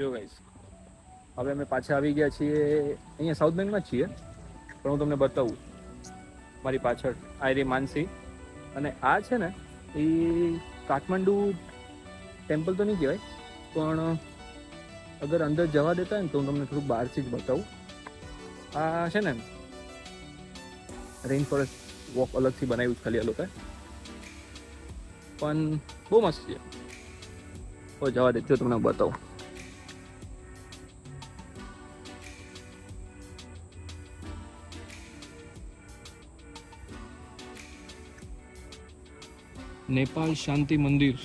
જો ગાઈસ હવે અમે પાછા આવી ગયા છીએ, અહીંયા સાઉથ બેંકમાં જ છીએ, પણ હું તમને બતાવું, મારી પાછળ આયરી માનસી, અને આ છે ને, એ કાઠમંડુ ટેમ્પલ તો નહીં કહેવાય, પણ અગર અંદર જવા દેતા હોય ને તો હું તમને થોડુંક બહારથી જ બતાવું. આ છે ને રેઇન ફોરેસ્ટ વોક અલગથી બનાવ્યું ખાલી આ લોકોએ. પણ બહુ મસ્ત છે. ઓ જવા દે, જો તમને બતાવું. નેપાળ શાંતિ મંદિર.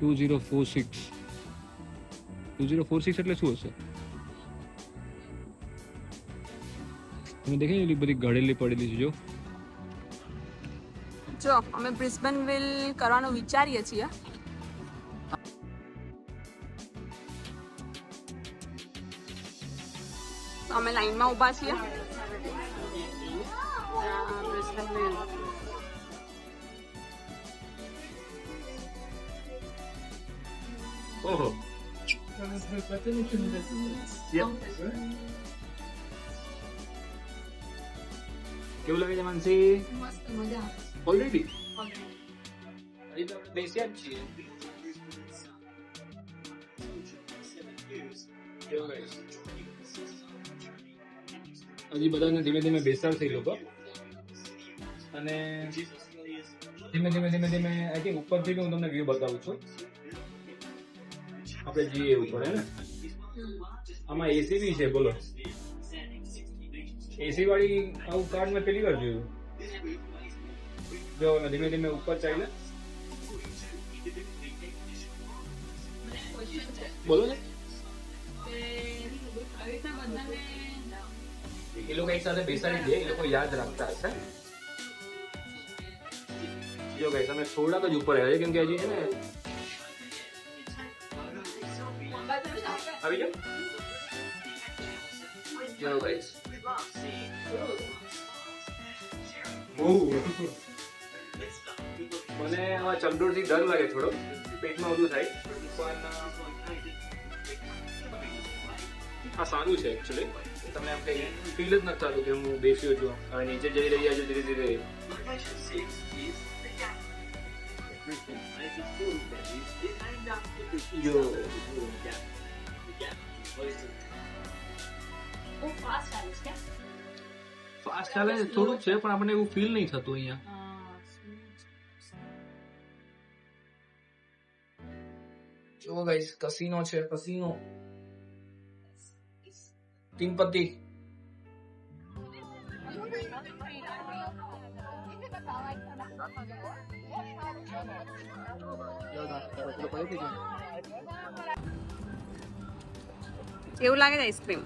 Two zero four six. Two zero four six એટલે શું હશે? તમે દેખાય એટલી બધી ગળેલી પડેલી છે, જો. જો, અમે બ્રિસ્બન વિલ કરવાનું વિચારીએ છીએ. અમે લાઈનમાં ઊભા છીએ. ઓહો કેવું લાગે છે માનસી મસ્ત મજા ઓલરેડી હજી આપણે બેસ્યા જ છીએ હજી બધાને ધીમે ધીમે બેસાડશે થઈ લોકો અને ધીમે ધીમે ધીમે ધીમે આઈ થિંક ઉપરથી હું તમને વ્યૂ બતાવું છું આપણે જઈએ ઉપર હે ને આમાં એસી બી છે બોલો એસી વાળી આવું કાર્ડ મેં પહેલી વાર જોયું જો ધીમે ધીમે ઉપર ચાલે બોલો ને એ લોકો એક સાથે બેસાડી દે એ લોકો યાદ રાખતા હશે જો ગાઈસ અમે થોડાક જ ઉપર આવ્યા છે કેમ કે હજી છે ને આવી જાઓ જો ગાઈસ મને આવા ચંદોળથી ડર લાગે થોડો. પેટમાં ઓછું થાય. પણ આ સારું છે એકચ્યુઅલી તમને આમ કઈ ફીલ જ નથી થતું કે હું બેસ્યો છું હવે નીચે જઈ રહ્યા છું ધીરે ધીરે. જો ફાસ્ટ ચાલે છે, થોડુંક છે પણ આપણને એવું ફીલ નહીં થતું અહીંયા. જો ગાઈસ કસીનો છે કસીનો તિરુપતિ. એવું લાગે છે આઈસ્ક્રીમ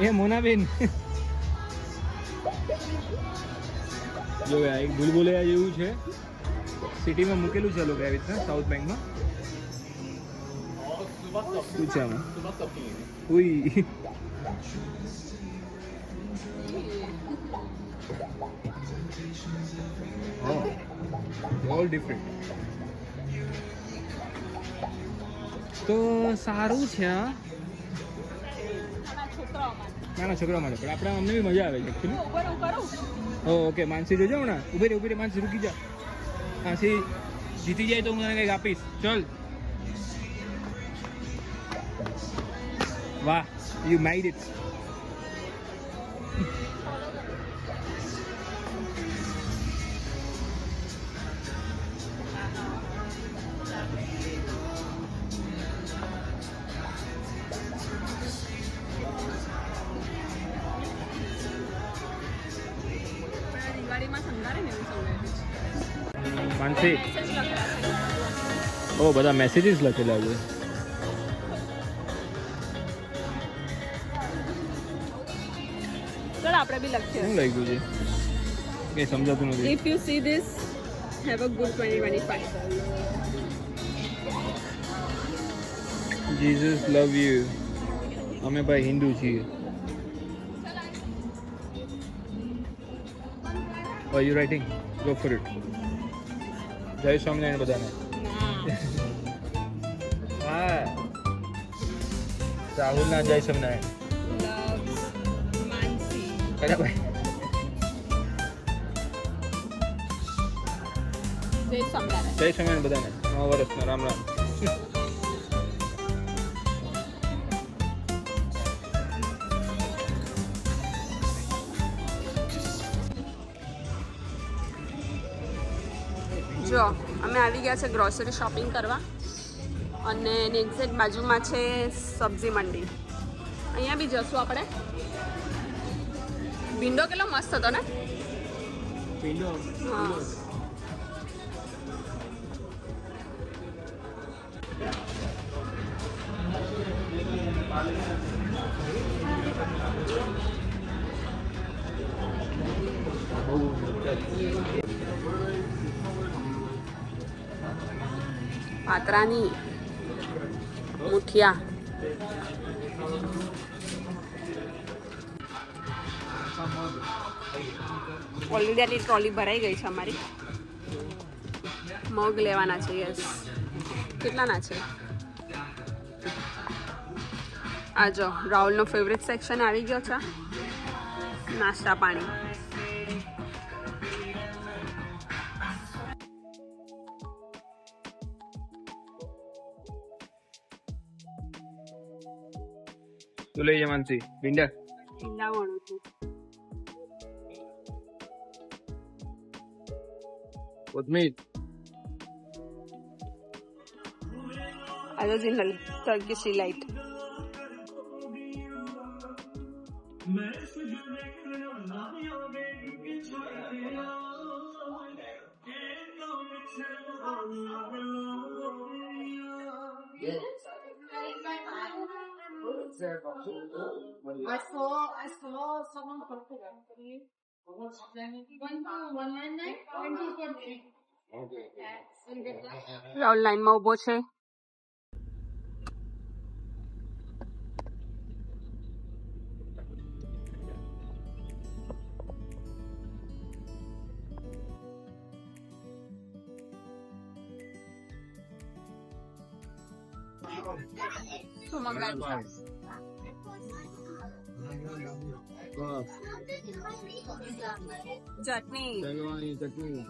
એ મોનાબેન. જો આ એક બુલબુલૈયા જેવું છે. સિટીમાં મૂકેલું છે લોકો આવી રીતના સાઉથ બેંકમાં. આમાં? ઉઈ. ઓલ ડિફરન્ટ તો સારું છે નાના છોકરા માટે. પણ આપણે અમને બી મજા આવે છે ઓ ઓકે માનસી જોજો હમણાં. ઊભી રે ઊભી રે માનસી રૂકી જા. માનસી જીતી જાય તો હું તને કંઈક આપીશ. ચલ. વાહ યુ મેડ ઇટ મેસેજ ઓ બધા મેસેજીસ લખેલા છે. ચલો આપણે બી લખીએ. શું લાગ્યું છે? કંઈ સમજાતું નથી. This, have a good 2025. Jesus love you અમે ભાઈ હિન્દુ છીએ. Are you writing? Go for it. જય સ્વામિનારાયણ બધાને. હા. જય સ્વામિનારાયણ. ખરા ભાઈ જય સ્વામિનારાયણ. જય સ્વામિનારાયણ બધાને. નવા વર્ષના રામ રામ. જો અમે આવી ગયા છે ગ્રોસરી શોપિંગ કરવા. અને એની એક્ઝેક્ટ બાજુમાં છે સબ્જી મંડી. અહીંયા બી જશું આપણે. વિન્ડો કેટલો મસ્ત હતો ને? હા પાતરાની મુઠિયા. ઓલરેડી ટ્રોલી ભરાઈ ગઈ છે અમારી. મગ લેવાના છે યસ કેટલાના છે? આ જો, રાહુલનો ફેવરેટ સેક્શન આવી ગયો છે. નાસ્તા પાણી. તું લઈ જા માનસી ભીંડા ઈંડાવણું છું કોથમીર આ તો Jindal Turkish delight I saw I saw someone posted actually. One two one nine nine one two four three. Rahul લાઈનમાં ઊભો છે શું મંગાવ્યું? ચટણી ચટણી